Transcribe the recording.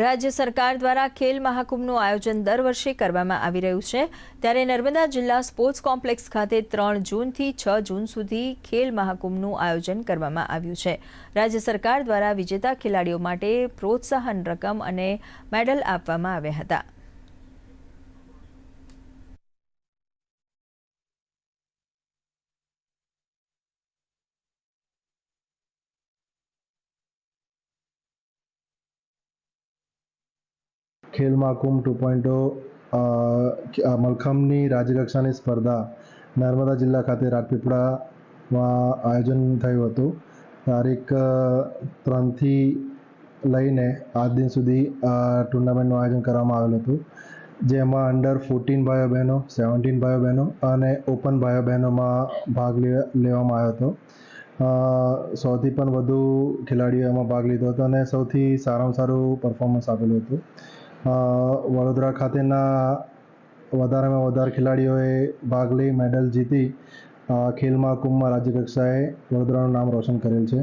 રાજ્ય સરકાર દ્વારા ખેલ મહાકુંભનું આયોજન દર વર્ષે કરવામાં આવી રહ્યું છે. ત્યારે નર્મદા જિલ્લા સ્પોર્ટ્સ કોમ્પ્લેક્સ ખાતે ત્રણ જૂનથી છ જૂન સુધી ખેલ મહાકુંભનું આયોજન કરવામાં આવ્યું છે. રાજ્ય સરકાર દ્વારા વિજેતા ખેલાડીઓ માટે પ્રોત્સાહન રકમ અને મેડલ આપવામાં આવ્યા હતા. ખેલ મહાકુંભ ટુ પોઈન્ટ મલખમની રાજ્યકક્ષાની સ્પર્ધા નર્મદા જિલ્લા ખાતે રાજપીપળામાં આયોજન થયું હતું. તારીખ ત્રણથી લઈને આજ દિન સુધી ટુર્નામેન્ટનું આયોજન કરવામાં આવેલું હતું. જેમાં અંડર ફોર્ટીન ભાઈઓ બહેનો, સેવન્ટીન ભાઈઓ બહેનો અને ઓપન ભાઈઓ બહેનોમાં ભાગ લેવામાં આવ્યો હતો. સૌથી પણ વધુ ખેલાડીઓ એમાં ભાગ લીધો હતો અને સૌથી સારામાં સારું પરફોર્મન્સ આપેલું હતું. વડોદરા ખાતેના વધારેમાં વધારે ખેલાડીઓએ ભાગ લઈ મેડલ જીતી ખેલ મહાકુંભમાં રાજ્ય કક્ષાએ વડોદરાનું નામ રોશન કરેલ છે.